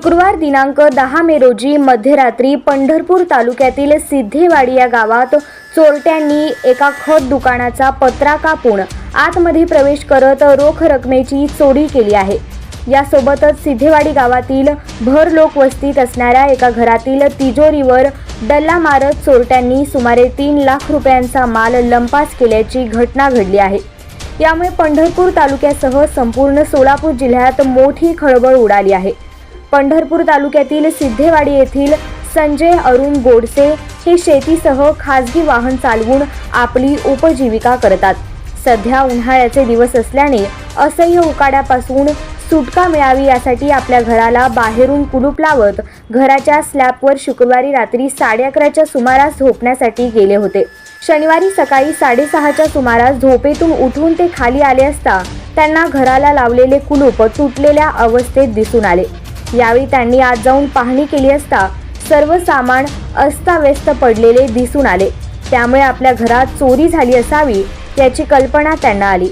शुक्रवार दिनांक दहा मे रोजी मध्यरात्री पंढरपूर तालुक्यातील सिद्धेवाडी या गावात चोरट्यांनी एका खत दुकानाचा पत्रा कापून आतमध्ये प्रवेश करत रोख रकमेची चोरी केली आहे. यासोबतच सिद्धेवाडी गावातील भर लोक वस्तीत असणाऱ्या एका घरातील तिजोरीवर डल्ला मारत चोरट्यांनी सुमारे तीन लाख रुपयांचा माल लंपास केल्याची घटना घडली आहे. यामुळे पंढरपूर तालुक्यासह संपूर्ण सोलापूर जिल्ह्यात मोठी खळबळ उडाली आहे. पंढरपूर तालुक्यातील सिद्धेवाडी येथील संजय अरुण गोडसे हे शेतीसह खाजगी वाहन चालवून आपली उपजीविका करतात. सध्या उन्हाळ्याचे दिवस असल्याने असह्य उकाड्यापासून सुटका मिळावी यासाठी आपल्या घराला बाहेरून कुलूप लावत घराच्या स्लॅबवर शुक्रवारी रात्री साडे अकराच्या सुमारास झोपण्यासाठी गेले होते. शनिवारी सकाळी साडेसहाच्या सुमारास झोपेतून उठून ते खाली आले असता त्यांना घराला लावलेले कुलूप तुटलेल्या अवस्थेत दिसून आले. यावेळी त्यांनी आज जाऊन पाहणी केली असता सर्व सामान अस्ताव्यस्त पडलेले दिसून आले. त्यामुळे आपल्या घरात चोरी झाली असावी याची कल्पना त्यांना आली.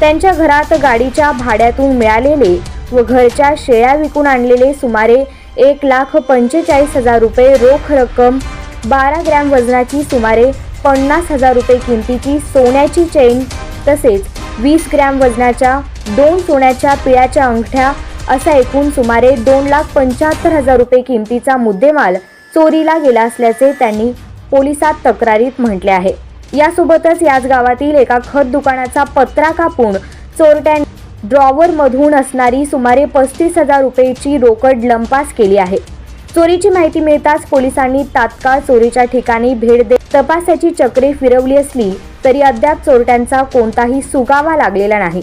त्यांच्या घरात गाडीच्या भाड्यातून मिळालेले व घरच्या शेळ्या विकून आणलेले सुमारे एक लाख पंचेचाळीस हजार रुपये रोख रक्कम बारा ग्रॅम वजनाची सुमारे पन्नास हजार रुपये किमतीची सोन्याची चेन तसेच वीस ग्रॅम वजनाच्या दोन सोन्याच्या पिळ्याच्या अंगठ्या असा एकूण सुमारे दोन लाख पंच्याहत्तर हजार रुपये किमतीचा मुद्देमाल चोरीला गेला असल्याचे त्यांनी पोलिसात तक्रारीत म्हटले आहे. यासोबतच याच गावातील एका खत दुकानाचा पत्रा कापून चोरट्यां ड्रॉवरमधून असणारी सुमारे पस्तीस हजार रुपयेची रोकड लंपास केली आहे. चोरीची माहिती मिळताच पोलिसांनी तात्काळ चोरीच्या ठिकाणी भेट देत तपासाची चक्रे फिरवली असली तरी अद्याप चोरट्यांचा कोणताही सुगावा लागलेला नाही.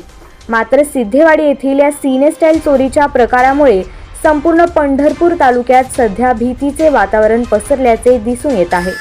मात्र सिद्धेवाडी येथील या सिनेस्टाईल चोरीच्या प्रकारामुळे संपूर्ण पंढरपूर तालुक्यात सध्या भीतीचे वातावरण पसरल्याचे दिसून येत आहे.